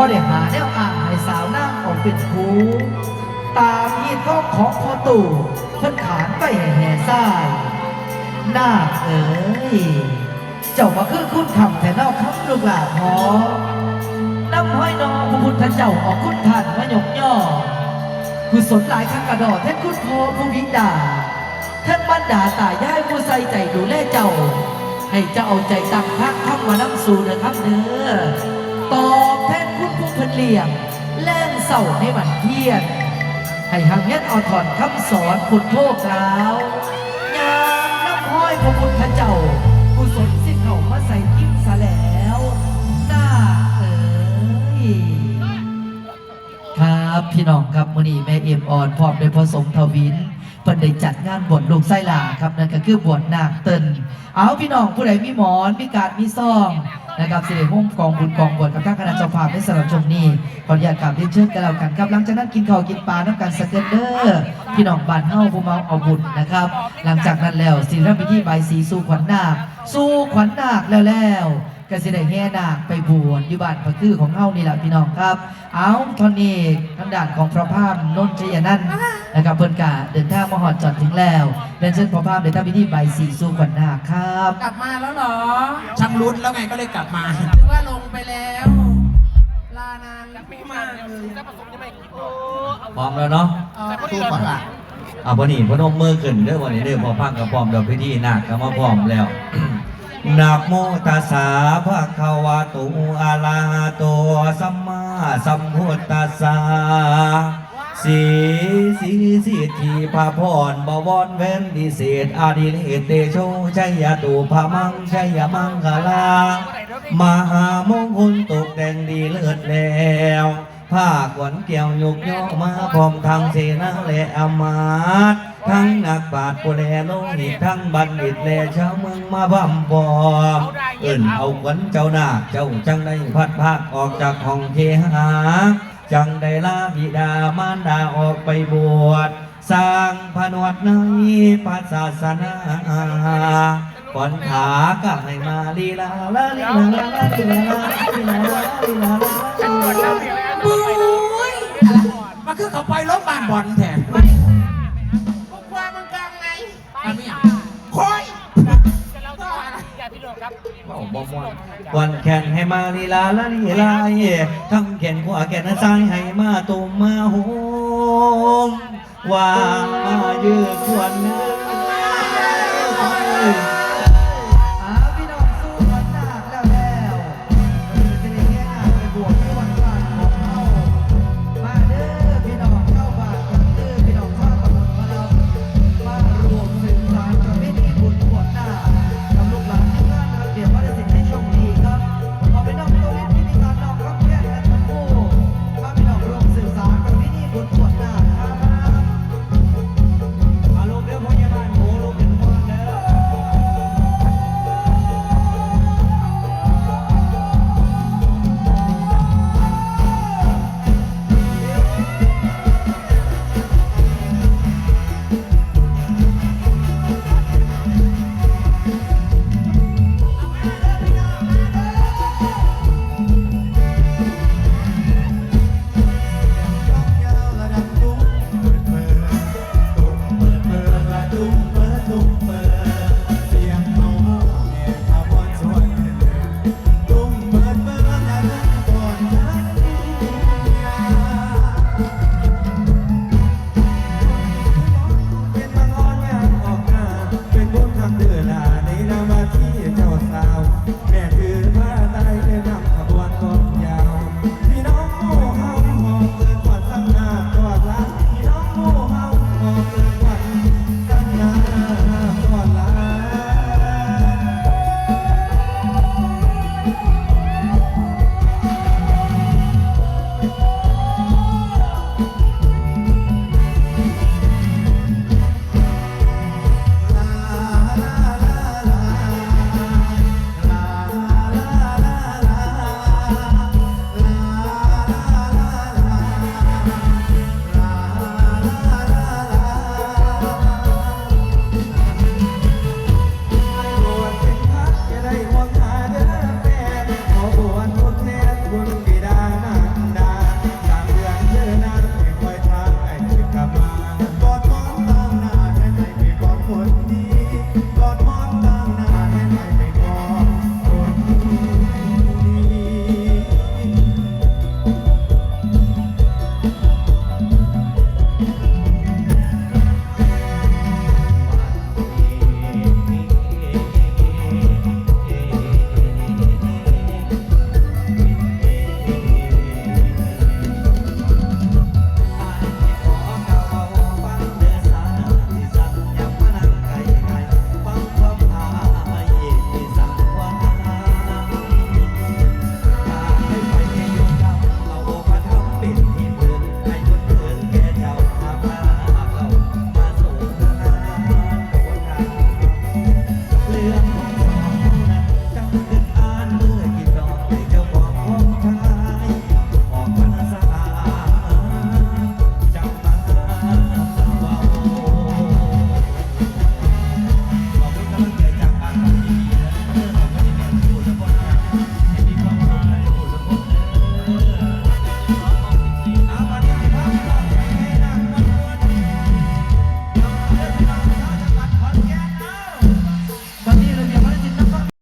พ่อได้หาแนวอ่างให้สาวนั่งออกเป็นคูตามอีท้องของพ่อตู่เพิ่นขานไปแห่แห่ทรายนาคเอ๋ยเจ้ามาคือคุณคำแต่นอกคำลูกหลานพอน้ำห้อยนอพระพุทธเจ้าออกคุณท่านมายกย่อกุศลหลายข้างกระดอแท่านคุณพ่อผู้วิดาท่านบรรดาตายายผู้ใส่ใจดูแลเจ้า ให้เจ้าเอาใจตั้งพักคำมานั่งสู่เด้อครับเด้อ ตอบแทนคุณผู้เพิ่นเลี้ยง แล่นเศร้าให้มันเพียรให้หังเย็ดเอาถอนคำสอนคุณโทษกล่าวยามน้ำห้อยพระพุทธเจ้ากุศลสิเขามาใส่ยิ้มซะแล้วน้าเอ๋ยครับพี่น้องครับมื้อนี้แม่เอ็มออนพร้อมด้วยพ่อสมทวินเพิ่นได้จัดงานบวชลูกไส้ลาครับนั่นก็คือบวชนาคเตินเอาพี่น้องผู้ใดมีหมอนมีการมีซ่องนะครับสิริมุ่งกองบุญกองบวชกับ ภาพในสำหรับชมนี้ขออนุญาตกราบเรียนเชิญกันแล้วกันครับ หลังจากนั้นกินข้าวกินปลาน้ำกันสกเก็ตเดอร์พี่น้องบ้านเฮาผู้เมาเอาบุญนะครับ หลังจากนั้นแล้วศิลปิธีใบายสีสู่ขวัญนาคสู่ขวัญนาคแล้วแล้วก็สิได้แห่นาคไปบวชอยู่บ้านพระคือของเฮานี่แหละพี่น้องครับ เอาตอนนี้ทางด้านของพระพามนนทยนันท์นะครับเพิ่นกะเดินทางมาหอดจอดถึงแล้วเรียนเชิญพระพามในทำพิธีใบายสีสู่ขวัญนาคครับ กลับมาแล้วเหรอ ช่างรุนแล้วไงก็เลยกลับมา หรือว่าลงไปแล้ว พร้อมแล้วเนาะเออตู้ก่อนอะอะวันนี้พนมมือขึ้นเด้อวันนี้เด้อพอพังกับพร้อมเดอกพิธีนาคก็มาพร้อมแล้วนะโมตัสสะภะคะวะโตอะระหะโตสัมมาสัมพุทธัสสะสีสีสิทธิพระพรบวรเว้นดิเศษอาดิเนเตโชชัยตุพะมังชัยมังคลามหามงคลตกแต่งดีเลิศแล้ว ผ้าขวัญเกี่ยวยกย่อมาพร้อมทางเสนาและอมาตทั้งนักปราชญ์ผู้แลโลหิตทั้งบัณฑิตและชาวเมืองมาบัมบอมเอิ่นเอาขวัญเจ้านาเจ้าจังได้พัดภาคออกจากห้องเคหาจังได้ลาบิดามารดาออกไปบวชสร้างผนวดในพระศาสนาก่อนขาก็ให้มาลีลาลาลีลาลาลีลาลาลีลาลาลีลา บุ้ยมาคือเขาไปรถบ้านบอลแทนพวกความมันกลางไงอันนี้คอยวันแข่งให้มาลีลาลาลีลาเย่ทั้งแขนขวาแขนซ้ายให้มาตุ่มมาโหมว่ามายืดขวัญเนื้อ